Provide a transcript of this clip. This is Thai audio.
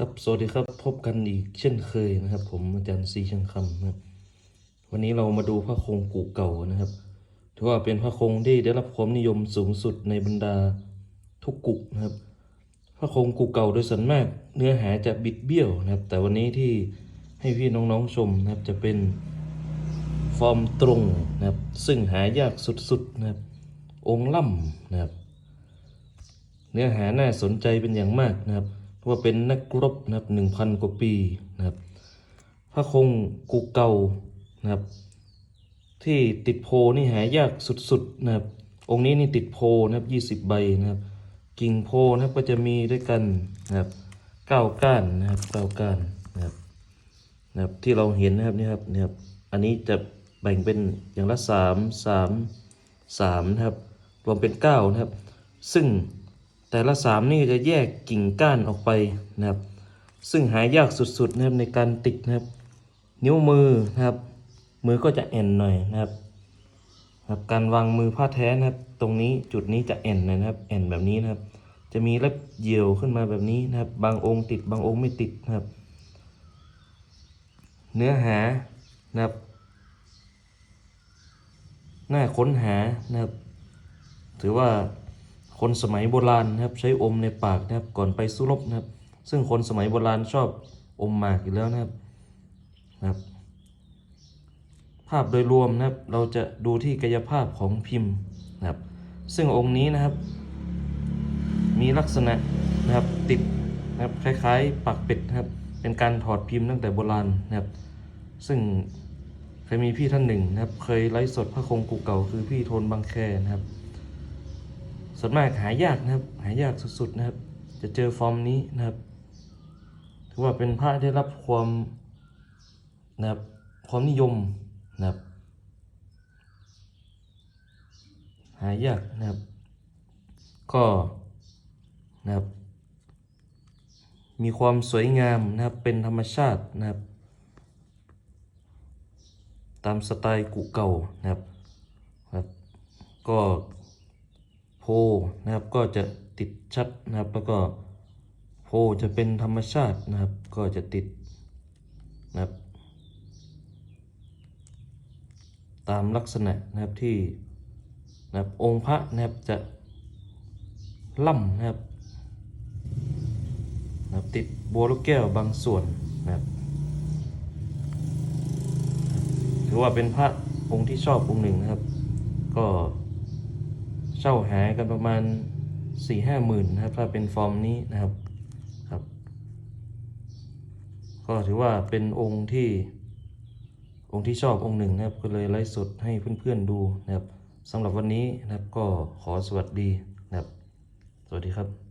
ครับ สวัสดีครับ พบกันอีกเช่นเคยนะครับ ผมอาจารย์ซีชียงคำนะครับ วันนี้เรามาดูพระโคงกูเก่านะครับ ถือว่าเป็นพระโคงที่ได้รับความนิยมสูงสุดในบรรดาทุกกุนะครับพระโคงกูเก่าโดยส่วนมาก เนื้อหาจะบิดเบี้ยวนะครับ แต่วันนี้ที่ให้พี่น้องๆชมนะครับ จะเป็นฟอร์มตรงนะครับ ซึ่งหายากสุดๆนะครับ องค์ล่ำนะครับ เนื้อหาน่าสนใจเป็นอย่างมากนะครับ ว่าเป็นนักรบนะครับหนึ่งพันกว่าปีนะครับพระคงกูเก่านะครับ ที่ติดโพนี่หายากสุดๆนะครับ องค์นี้นี่ติดโพนะครับยี่สิบใบนะครับ กิ่งโพนะครับก็จะมีด้วยกันนะครับเก้าก้านนะครับเก้าก้านนะครับนะครับที่เราเห็นนะครับนี่ครับนี่ครับอันนี้จะแบ่งเป็นอย่างละสามสามสามนะครับ รวมเป็นเก้านะครับ ซึ่ง แต่ละสามนี่จะแยกกิ่งก้านออกไปนะครับ ซึ่งหายากสุดๆนะครับในการติดนะครับ นิ้วมือนะครับ มือก็จะแอนหน่อยนะครับครับการวางมือผ้าแท้นะครับ ตรงนี้จุดนี้จะแอนหน่อยนะครับแอนแบบนี้นะครับ จะมีเล็บเหยี่ยวขึ้นมาแบบนี้นะครับ บางองค์ติดบางองค์ไม่ติดนะครับ เนื้อหานะครับน่าค้นหานะครับ ถือว่า คนสมัยโบราณนะครับใช้อมในปากนะครับก่อนไปสู้รบนะครับ ซึ่งคนสมัยโบราณชอบอมหมากอยู่แล้วนะครับนะครับ ภาพโดยรวมนะครับ เราจะดูที่กายภาพของพิมพ์นะครับ ซึ่งองค์นี้นะครับ มีลักษณะนะครับติดนะครับคล้ายๆปากเป็ดนะครับ เป็นการถอดพิมพ์ตั้งแต่โบราณนะครับ ซึ่งเคยมีพี่ท่านหนึ่งนะครับ เคยไลฟ์สดพระคงกูเก่าคือพี่โทนบางแคนะครับ ส่วนมากหายากนะครับ หายากสุดๆนะครับ จะเจอฟอร์มนี้นะครับถือว่าเป็นพระที่ได้รับความนะครับความนิยมนะครับ หายากนะครับ ก็นะครับ มีความสวยงามนะครับเป็นธรรมชาตินะครับ ตามสไตล์กุเก่านะครับครับ ก็ โพนะครับก็จะติดชัดนะครับ แล้วก็โพจะเป็นธรรมชาตินะครับ ก็จะติดนะครับ ตามลักษณะนะครับที่นะครับองค์พระนะครับจะล่ำนะครับนะครับ ติดบัวลูกแก้วบางส่วนนะครับถือว่าเป็นพระองค์ที่ชอบองค์หนึ่งนะครับ ก็ ช่าหายกันประมาณสี่ห้าหมื่นนะครับ ถ้าเป็นฟอร์มนี้นะครับครับ ก็ถือว่าเป็นองค์ที่องค์ที่ชอบองค์หนึ่งนะครับ ก็เลยไลฟ์สดให้เพื่อนๆดูนะครับสำหรับวันนี้นะครับก็ขอสวัสดีนะครับ สวัสดีครับ